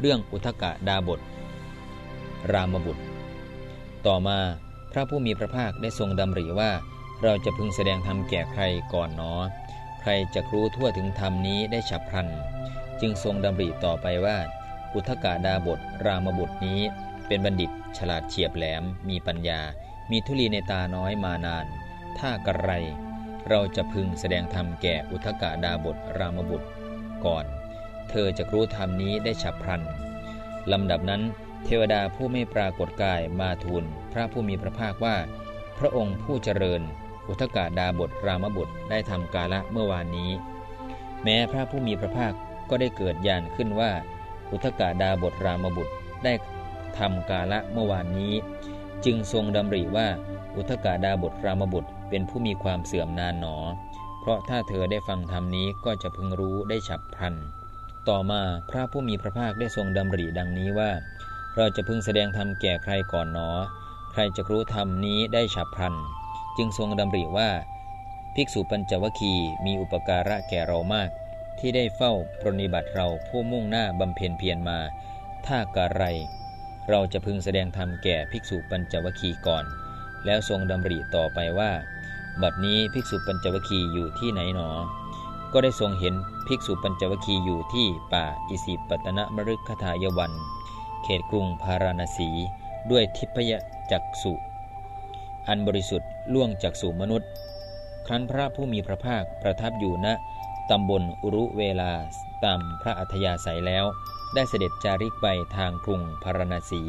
เรื่องอุทกะดาบท รามบุตร ต่อมาพระผู้มีพระภาคได้ทรงดำริว่า เราจะพึงแสดงธรรมแก่ใครก่อนหนอ ใครจะรู้ทั่วถึงธรรมนี้ได้ฉับพลัน จึงทรงดำริต่อไปว่า อุทกะดาบท รามบุตรนี้ เป็นบัณฑิตฉลาดเฉียบแหลม มีปัญญา มีทุลีในตาน้อยมานาน ถ้ากระไร เราจะพึงแสดงธรรมแก่อุทกะดาบทรามบุตรก่อน เธอจะรู้ธรรมนี้ได้ฉับพลันลำดับนั้น เทวดาผู้ไม่ปรากฏกายมาทูลพระผู้มีพระภาคว่า พระองค์ผู้เจริญ อุทกาดาบทรามบุตรได้ทำกาละเมื่อวานนี้ แม้พระผู้มีพระภาคก็ได้เกิดญาณขึ้นว่า อุทกาดาบทรามบุตรได้ทำกาละเมื่อวานนี้ จึงทรงดำริว่าอุทกาดาบทรามบุตรเป็นผู้มีความเสื่อมนานหนอ เพราะถ้าเธอได้ฟังธรรมนี้ก็จะพึงรู้ได้ฉับพลัน ต่อมาพระผู้มีพระภาคได้ทรงดำริดังนี้ว่า เราจะพึงแสดงธรรมแก่ใครก่อนหนอ ใครจะรู้ธรรมนี้ได้ฉับพลัน จึงทรงดำริว่า ภิกษุปัญจวคีมีอุปการะแก่เรามาก ที่ได้เฝ้าปรนนิบัติเราผู้มุ่งหน้าบำเพ็ญเพียรมา ถ้ากะไร เราจะพึงแสดงธรรมแก่ภิกษุปัญจวคีก่อน แล้วทรงดำริต่อไปว่า บัดนี้ภิกษุปัญจวคีอยู่ที่ไหนหนอ ก็ได้ทรงเห็นภิกษุปัญจวคีอยู่ที่ป่าอิสิปตนมฤคทายวัน เขตกรุงพาราณสี ด้วยทิพยจักสุอันบริสุทธิ์ล่วงจากสู่มนุษย์ ครั้นพระผู้มีพระภาคประทับอยู่ณตำบลอุรุเวลาตามพระอัธยาศัยแล้ว ได้เสด็จจาริกไปทางกรุงพาราณสี